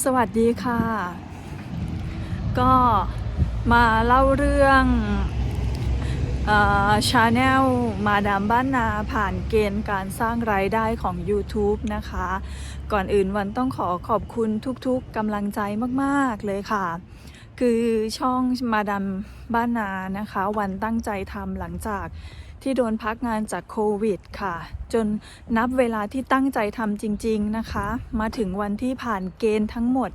สวัสดีค่ะ ก็มาเล่าเรื่องชาแนลมาดามบ้านนาผ่านเกณฑ์การสร้างรายได้ของ YouTube นะคะ ก่อนอื่นวันต้องขอขอบคุณทุกๆกำลังใจมากๆเลยค่ะ คือช่องมาดามบ้านนานะคะ วันตั้งใจทำหลังจาก ที่โดนพักงานจากโควิดค่ะ จนนับเวลาที่ตั้งใจทำจริง ๆนะคะ มาถึงวันที่ผ่านเกณฑ์ทั้งหมด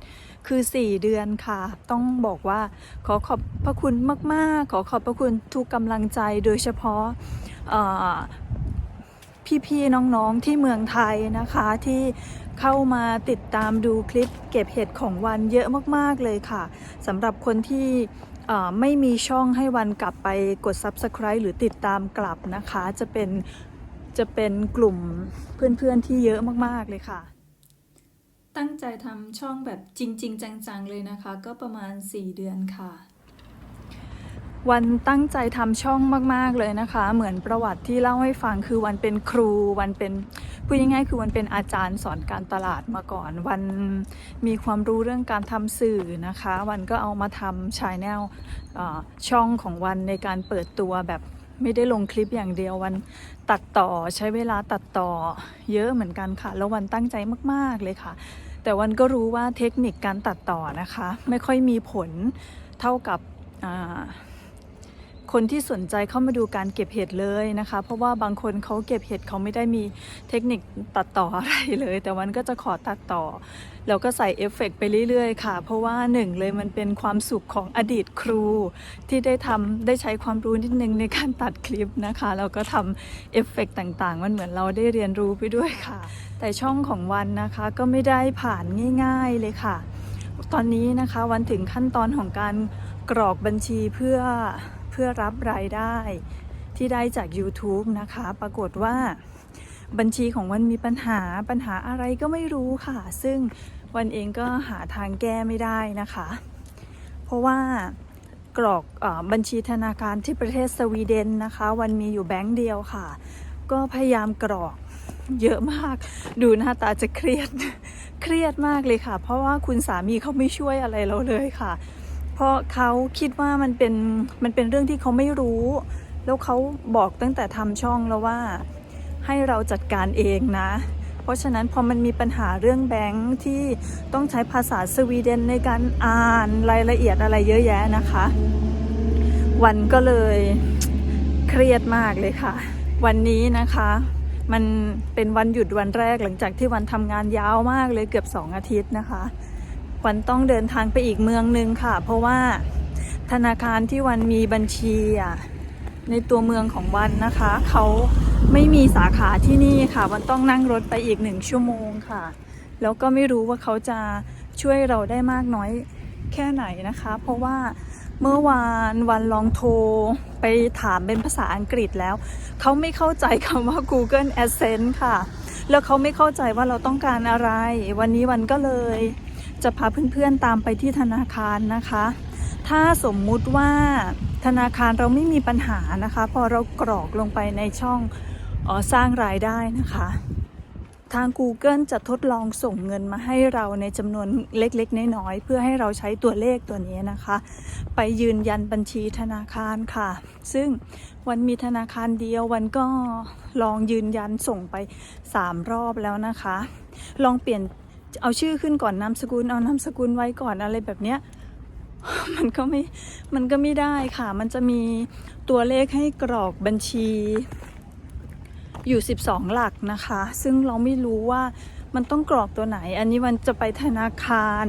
คือ 4 เดือนค่ะ ต้องบอกว่าขอขอบพระคุณมากๆ ขอขอบพระคุณทุกกำลังใจโดยเฉพาะพี่ๆน้องๆที่เมืองไทยนะคะที่เข้ามาติดตามดูคลิปเก็บเห็ดของวันเยอะมากๆเลยค่ะสำหรับคนที่ ไม่มีช่องให้วันกลับไปกด Subscribe หรือติดตามกลับนะคะ จะเป็นจะเป็นกลุ่มเพื่อนๆที่เยอะมากๆเลยค่ะ ตั้งใจทำช่องแบบจริง ๆ จัง ๆ เลยนะคะ ก็ประมาณ 4 เดือนค่ะ วันตั้งใจทำช่องมาก ๆ เลยนะคะ เหมือนประวัติที่เล่าให้ฟังคือวันเป็นครู วันเป็นพูดง่ายๆคือวันเป็นอาจารย์สอนการตลาดมาก่อน วันมีความรู้เรื่องการทำสื่อนะคะ วันก็เอามาทำชายแนลช่องของวันในการเปิดตัวแบบไม่ได้ลงคลิปอย่างเดียววันตัดต่อใช้เวลาตัดต่อเยอะเหมือนกันค่ะ แล้ววันตั้งใจมากๆเลยค่ะ แต่วันก็รู้ว่าเทคนิคการตัดต่อนะคะ ไม่ค่อยมีผลเท่ากับอ่า คนที่สนใจเข้ามาดูการเก็บเห็ดเลยนะคะ เพราะว่าบางคนเขาเก็บเห็ดเขาไม่ได้มีเทคนิคตัดต่ออะไรเลย แต่วันก็จะขอตัดต่อแล้วก็ใส่เอฟเฟกต์ไปเรื่อยๆค่ะ เพราะว่าหนึ่งเลยมันเป็นความสุขของอดีตครู ที่ได้ทำได้ใช้ความรู้นิดนึงในการตัดคลิปนะคะแล้วก็ทำเอฟเฟกต์ต่างๆ มันเหมือนเราได้เรียนรู้ไปด้วยค่ะ แต่ช่องของวันนะคะก็ไม่ได้ผ่านง่าย ๆเลยค่ะ ตอนนี้นะคะวันถึงขั้นตอนของการกรอกบัญชีเพื่อ พื่อรับรายได้ที่ได้จาก YouTube นะคะ ปรากฏว่าบัญชีของวันมีปัญหาปัญหาอะไรก็ไม่รู้ค่ะ ซึ่งวันเองก็หาทางแก้ไม่ได้นะคะ เพราะว่ากรอกอบัญชีธนาคารที่ประเทศสวีเดนนะคะ วันมีอยู่แบงค์เดียวค่ะ ก็พยายามกรอกเยอะมาก ดูหน้าตาจะเครียดเครียดมากเลยค่ะ เพราะว่าคุณสามีเขาไม่ช่วยอะไรเราเลยค่ะ เพราะเขาคิดว่ามันเป็นมันเป็นเรื่องที่เขาไม่รู้ แล้วเขาบอกตั้งแต่ทำช่องแล้วว่าให้เราจัดการเองนะ เพราะฉะนั้นพอมันมีปัญหาเรื่องแบงค์ที่ต้องใช้ภาษาสวีเดนในการอ่านรายละเอียดอะไรเยอะแยะนะคะ วันก็เลยเครียดมากเลยค่ะ วันนี้นะคะมันเป็นวันหยุดวันแรกหลังจากที่วันทำงานยาวมากเลยเกือบ 2 อาทิตย์นะคะ วันต้องเดินทางไปอีกเมืองหนึ่งค่ะ เพราะว่าธนาคารที่วันมีบัญชีอะในตัวเมืองของวันนะคะ เขาไม่มีสาขาที่นี่ค่ะ วันต้องนั่งรถไปอีกหนึ่งชั่วโมงค่ะ แล้วก็ไม่รู้ว่าเขาจะช่วยเราได้มากน้อยแค่ไหนนะคะ เพราะว่าเมื่อวานวันลองโทรไปถามเป็นภาษาอังกฤษแล้ว เขาไม่เข้าใจคำว่า Google Adsense ค่ะ แล้วเขาไม่เข้าใจว่าเราต้องการอะไร วันนี้วันก็เลย จะพาเพื่อนๆตามไปที่ธนาคารนะคะ ถ้าสมมุติว่าธนาคารเราไม่มีปัญหานะคะ พอเรากรอกลงไปในช่องออสร้างรายได้นะคะ ทาง Google จะทดลองส่งเงินมาให้เราในจำนวนเล็กๆ น้อยๆเพื่อให้เราใช้ตัวเลขตัวนี้นะคะ ไปยืนยันบัญชีธนาคารค่ะ ซึ่งวันมีธนาคารเดียววันก็ลองยืนยันส่งไป 3 รอบแล้วนะคะ ลองเปลี่ยน เอาชื่อขึ้นก่อนนามสกุลเอานามสกุลไว้ก่อนอะไรแบบเนี้ยมันก็ไม่มันก็ไม่ได้ค่ะ มันจะมีตัวเลขให้กรอกบัญชีอยู่ 12 หลักนะคะ ซึ่งเราไม่รู้ว่ามันต้องกรอกตัวไหน อันนี้มันจะไปธนาคาร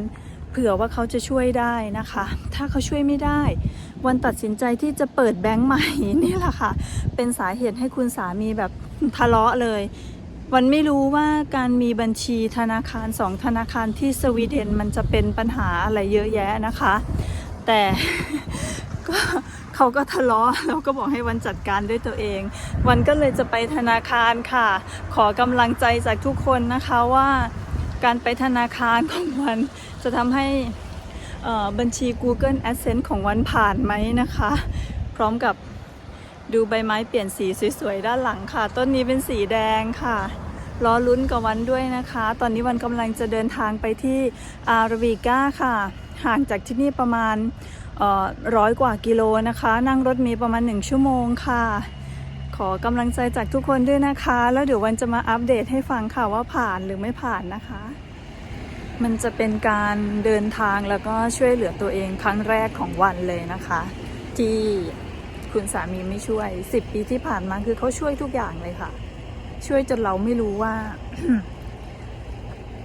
เผื่อว่าเขาจะช่วยได้นะคะ ถ้าเขาช่วยไม่ได้ วันตัดสินใจที่จะเปิดแบงก์ใหม่นี่แหละค่ะ เป็นสาเหตุให้คุณสามีแบบทะเลาะเลย วันไม่รู้ว่าการมีบัญชีธนาคารสองธนาคารที่สวีเดนมันจะเป็นปัญหาอะไรเยอะแยะนะคะ แต่ก็เขาก็ทะเลาะแล้วก็บอกให้วันจัดการด้วยตัวเอง วันก็เลยจะไปธนาคารค่ะ ขอกำลังใจจากทุกคนนะคะว่า การไปธนาคารของวันจะทำให้อ่อบัญชี Google Adsense ของวันผ่านไหมนะคะ พร้อมกับ ดูใบไม้เปลี่ยนสีสวยๆด้านหลังค่ะ ต้นนี้เป็นสีแดงค่ะรอลุ้นกับวันด้วยนะคะ ตอนนี้วันกำลังจะเดินทางไปที่อาราบิก้าค่ะ ห่างจากที่นี่ประมาณร้อยกว่ากิโลนะคะ นั่งรถเมีประมาณ 1 ชั่วโมงค่ะ ขอกำลังใจจากทุกคนด้วยนะคะ แล้วเดี๋ยววันจะมาอัปเดตให้ฟังค่ะว่าผ่านหรือไม่ผ่านนะคะ มันจะเป็นการเดินทางแล้วก็ช่วยเหลือตัวเองครั้งแรกของวันเลยนะคะ ที่ คุณสามีไม่ช่วย 10 ปีที่ผ่านมาคือเขาช่วยทุกอย่างเลยค่ะ ช่วยจนเราไม่รู้ว่า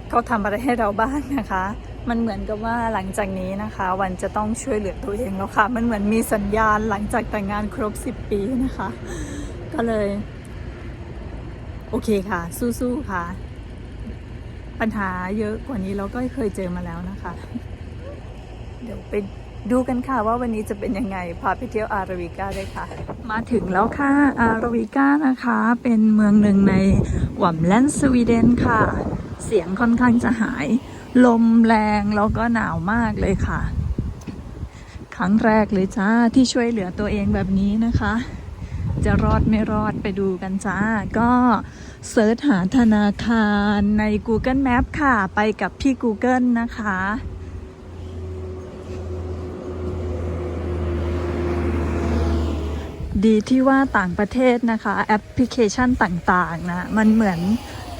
เขาทำอะไรให้เราบ้างนะคะ มันเหมือนกับว่าหลังจากนี้นะคะ วันจะต้องช่วยเหลือตัวเองแล้วค่ะ มันเหมือนมีสัญญาณหลังจากแต่งงานครบ 10 ปีนะคะ ก็เลย โอเคค่ะ สู้ๆค่ะ ปัญหาเยอะกว่านี้เราก็เคยเจอมาแล้วนะคะ เดี๋ยวไป ดูกันค่ะว่าวันนี้จะเป็นยังไง พาไปเที่ยวอาราวิก้าได้ค่ะ มาถึงแล้วค่ะ อาราวิก้านะคะ เป็นเมืองหนึ่งในหวัมแลนด์สวีเดนค่ะ เสียงค่อนข้างจะหาย ลมแรงแล้วก็หนาวมากเลยค่ะ ครั้งแรกเลยจ้าที่ช่วยเหลือตัวเองแบบนี้นะคะ จะรอดไม่รอดไปดูกันจ้า ก็เซิร์ชหาธนาคารใน Google Map ค่ะ ไปกับพี่ Google นะคะ ดีที่ว่าต่างประเทศนะคะ แอปพลิเคชันต่างๆนะมันเหมือน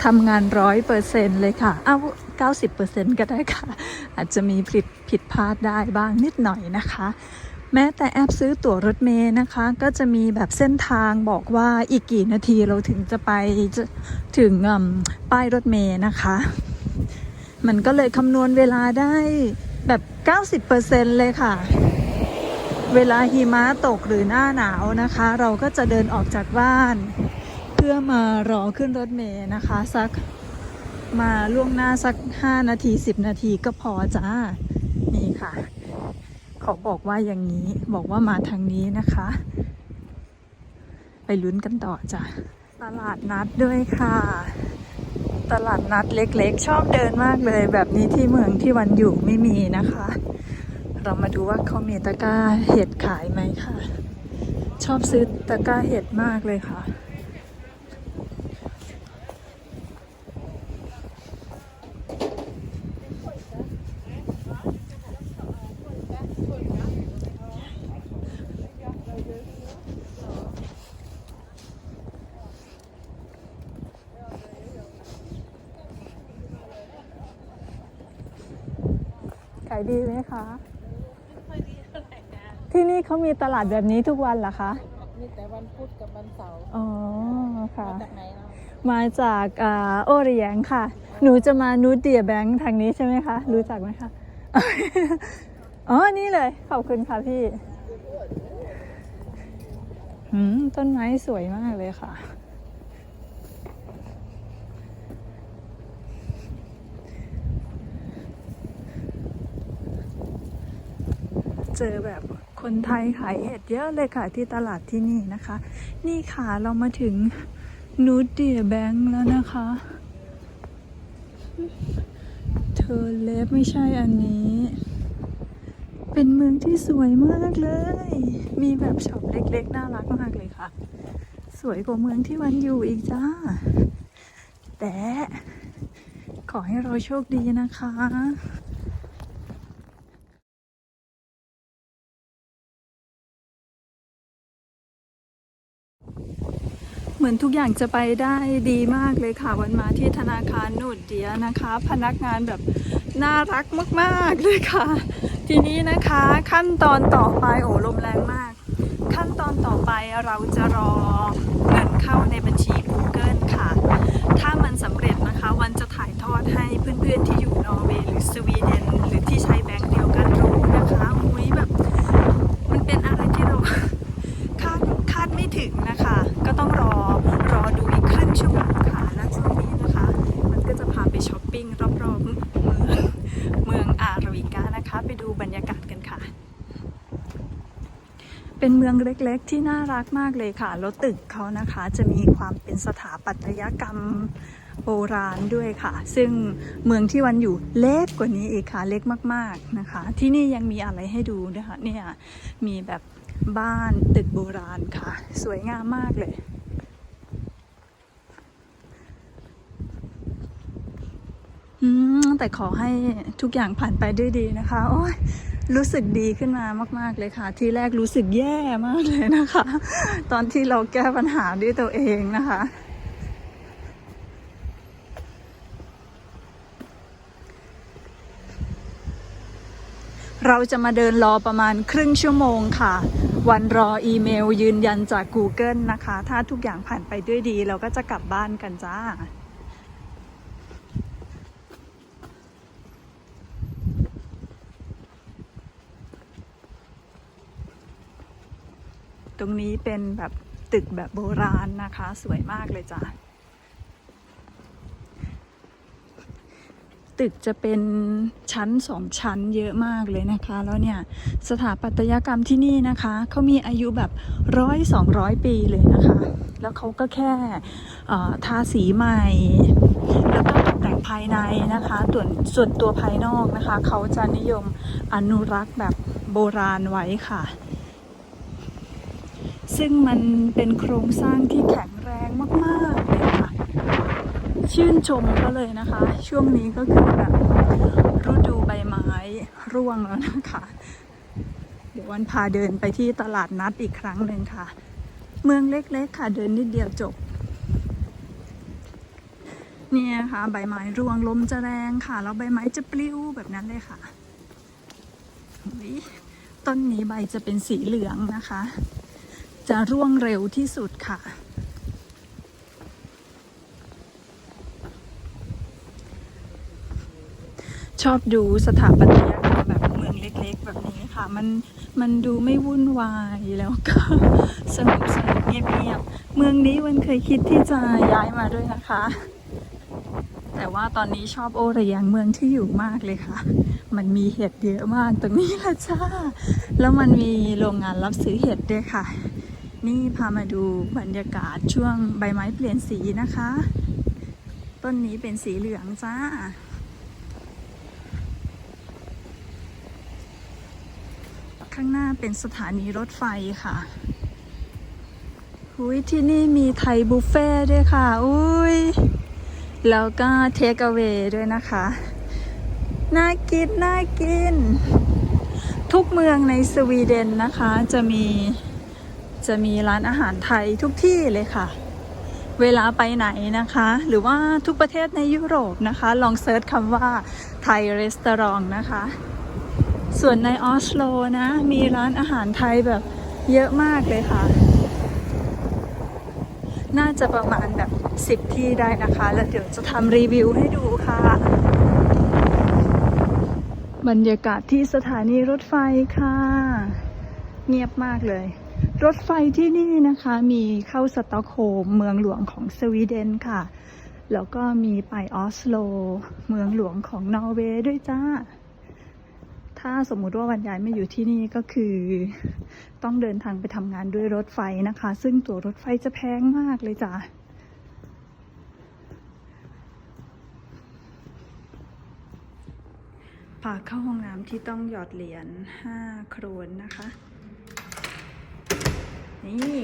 ทำงานร้อยเปอร์เซ็นเลยค่ะอ้าวเก้าสิบเปอร์เซ็นก็ได้ค่ะ อาจจะมีผิดผิดพลาดได้บ้างนิดหน่อยนะคะ แม้แต่แอปซื้อตั๋วรถเมย์นะคะ ก็จะมีแบบเส้นทางบอกว่าอีกกี่นาทีเราถึงจะไปจะถึงป้ายรถเมย์นะคะ มันก็เลยคำนวณเวลาได้แบบ 90%เลยค่ะ เวลาหิมะตกหรือหน้าหนาวนะคะ เราก็จะเดินออกจากบ้าน เพื่อมารอขึ้นรถเมย์นะคะ สักมาล่วงหน้าสัก 5 นาที 10 นาทีก็พอจ้า นี่ค่ะ เขาบอกว่าอย่างนี้บอกว่ามาทางนี้นะคะ ไปลุ้นกันต่อจ้ะตลาดนัดด้วยค่ะ ตลาดนัดเล็กๆ ชอบเดินมากเลย แบบนี้ที่เมืองที่วันอยู่ไม่มีนะคะ เรามาดูว่าเขามีตะกร้าเห็ดขายไหมค่ะ ชอบซื้อตะกร้าเห็ดมากเลยค่ะ ขายดีไหมคะ ที่นี่เขามีตลาดแบบนี้ทุกวันเหรอคะมีแต่วันพุธกับวันเสาร์อ๋อค่ะ มาจากไหนเนาะมาจากอ่าโอเรียงค่ะ หนูจะมานูเดียแบงค์ทางนี้ใช่ไหมคะ รู้จักไหมคะ อ๋อ นี่เลย ขอบคุณค่ะพี่หืมต้นไม้สวยมากเลยค่ะ เจอแบบ คนไทยขายเห็ดเยอะเลยค่ะที่ตลาดที่นี่นะคะ นี่ค่ะเรามาถึงนูดเดียแบงค์แล้วนะคะ เธอเล็บไม่ใช่อันนี้ เป็นเมืองที่สวยมากเลย มีแบบช็อปเล็กๆ น่ารักมากเลยค่ะ สวยกว่าเมืองที่วันอยู่อีกจ้า แต่ขอให้เราโชคดีนะคะ มือนทุกอย่างจะไปได้ดีมากเลยค่ะ วันมาที่ธนาคารนูดเดียนะคะ พนักงานแบบน่ารักมากๆเลยค่ะ ทีนี้นะคะขั้นตอนต่อไปโอ้ลมแรงมาก ขั้นตอนต่อไปเราจะรอเงินเข้าในบัญชี Google ค่ะ ถ้ามันสำเร็จนะคะ วันจะถ่ายทอดให้เพื่อนๆที่อยู่นอร์เวย์หรือสวีเดนหรือที่ใช้แบงค์เดียวกันรู้นะคะอุ้ยแบบ มันเป็นอะไรที่เรา คาดคาดไม่ถึงนะคะ ก็ต้องรอรอดูอีกครึ่งชั่วโมงค่ะ และช่วงนี้นะคะ มันก็จะพาไปช้อปปิ้งรอบๆเมืองเมืองอาราวิกานะคะ ไปดูบรรยากาศกันค่ะ เป็นเมืองเล็กๆ ที่น่ารักมากเลยค่ะ แล้วตึกเขานะคะจะมีความเป็นสถาปัตยกรรมโบราณด้วยค่ะ ซึ่งเมืองที่วันอยู่เล็กกว่านี้อีกค่ะ เล็กมากๆนะคะ ที่นี่ยังมีอะไรให้ดูนะคะ เนี่ยมีแบบบ้านตึกโบราณค่ะ สวยงามมากเลย อืมแต่ขอให้ทุกอย่างผ่านไปด้วยดีนะคะ โอ้ยรู้สึกดีขึ้นมามาก ๆ เลยค่ะ ที่แรกรู้สึกแย่มากเลยนะคะ ตอนที่เราแก้ปัญหาด้วยตัวเองนะคะ เราจะมาเดินรอประมาณครึ่งชั่วโมงค่ะ วันรออีเมลยืนยันจาก Google นะคะ ถ้าทุกอย่างผ่านไปด้วยดี เราก็จะกลับบ้านกันจ้า ต รงนี้เป็นแบบตึกแบบโบราณนะคะ สวยมากเลยจ้ะ ตึกจะเป็นชั้นสองชั้นเยอะมากเลยนะคะ แล้วเนี่ยสถาปัตยกรรมที่นี่นะคะ เขามีอายุแบบร้อยสองร้อยปีเลยนะคะ แล้วเขาก็แค่ทาสีใหม่ แล้วก็ตกแต่งภายในนะคะ ส่วนส่วนตัวภายนอกนะคะ เขาจะนิยมอนุรักษ์แบบโบราณไว้ค่ะ ซึ่งมันเป็นโครงสร้างที่แข็งแรงมากๆเลยค่ะ ชื่นชมก็เลยนะคะ ช่วงนี้ก็คือแบบฤดูใบไม้ร่วงแล้วนะคะ เดี๋ยววันพาเดินไปที่ตลาดนัดอีกครั้งหนึ่งค่ะ เมืองเล็กๆค่ะเดินนิดเดียวจบเนี่ยค่ะ ใบไม้ร่วงลมจะแรงค่ะ แล้วใบไม้จะปลิวแบบนั้นเลยค่ะต้นนี้ใบจะเป็นสีเหลืองนะคะ จะร่วงเร็วที่สุดค่ะ ชอบดูสถาปัตยกรรมแบบเมืองเล็กๆ แบบนี้ค่ะ มันมันดูไม่วุ่นวายแล้วก็สงบสงบเงียบๆ เมืองนี้วันเคยคิดที่จะย้ายมาด้วยนะคะ แต่ว่าตอนนี้ชอบโอระยังเมืองที่อยู่มากเลยค่ะ มันมีเห็ดเยอะมากตรงนี้ละจ้า แล้วมันมีโรงงานรับซื้อเห็ดด้วยค่ะ นี่พามาดูบรรยากาศช่วงใบไม้เปลี่ยนสีนะคะ ต้นนี้เป็นสีเหลืองจ้า ข้างหน้าเป็นสถานีรถไฟค่ะอุ้ยที่นี่มีไทยบุฟเฟ่ด้วยค่ะ อุ้ย แล้วก็เทคเอา a y ด้วยนะคะ น่ากิน น่ากิน ทุกเมืองในสวีเดนนะคะจะมี จะมีร้านอาหารไทยทุกที่เลยค่ะ เวลาไปไหนนะคะ หรือว่าทุกประเทศในยุโรปนะคะ ลองเซิร์ชคำว่าไทยรีสตอรองนะคะ ส่วนในออสโลนะ มีร้านอาหารไทยแบบเยอะมากเลยค่ะ น่าจะประมาณแบบ 10 ที่ได้นะคะ แล้วเดี๋ยวจะทำรีวิวให้ดูค่ะ บรรยากาศที่สถานีรถไฟค่ะ เงียบมากเลย รถไฟที่นี่นะคะมีเข้าสต็อกโฮล์มเมืองหลวงของสวีเดนค่ะ แล้วก็มีไปออสโล เมืองหลวงของนอร์เวย์ด้วยจ้า ถ้าสมมุติว่าวันยายไม่อยู่ที่นี่ก็คือ ต้องเดินทางไปทำงานด้วยรถไฟนะคะ ซึ่งตั๋วรถไฟจะแพงมากเลยจ้ะพาเข้าห้องน้ำที่ต้องหยอดเหรียญ5โครนนะคะ นี่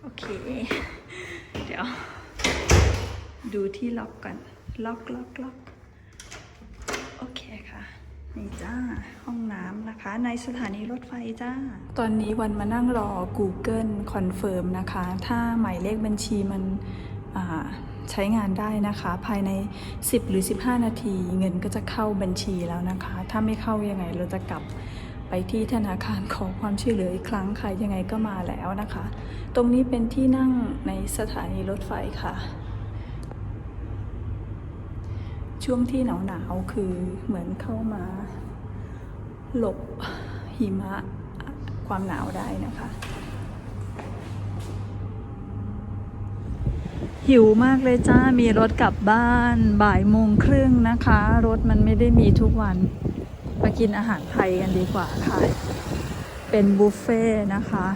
โอเค เดี๋ยว ดูที่ล็อกก่อน ล็อกล็อกล็อกโอเคค่ะนี่จ้า ห้องน้ำนะคะ ในสถานีรถไฟจ้า ตอนนี้วันมานั่งรอ Google คอนเฟิร์มนะคะ ถ้าหมายเลขบัญชีมันใช้งานได้นะคะ ภายใน 10 หรือ 15 นาที เงินก็จะเข้าบัญชีแล้วนะคะ ถ้าไม่เข้ายังไงเราจะกลับ ไปที่ธนาคารขอความช่วยเหลืออีกครั้งค่ะยังไงก็มาแล้วนะคะ ตรงนี้เป็นที่นั่งในสถานีรถไฟค่ะ ช่วงที่หนาวหนาวๆคือเหมือนเข้ามาหลบหิมะความหนาวได้นะคะ หิวมากเลยจ้ามีรถกลับบ้านบ่ายโมงครึ่งนะคะ รถมันไม่ได้มีทุกวัน มากินอาหารไทยกันดีกว่าค่ะ เป็นบุฟเฟ่ต์นะคะ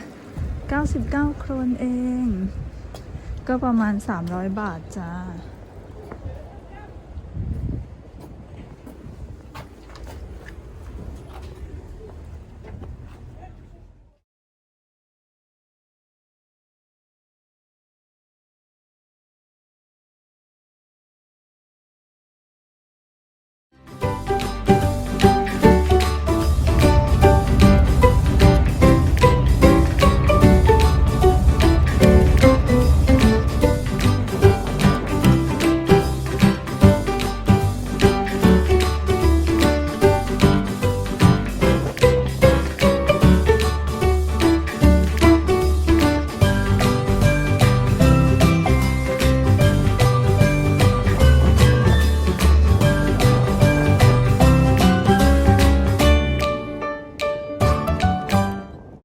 99 โครนเอง ก็ประมาณ 300 บาทจ้า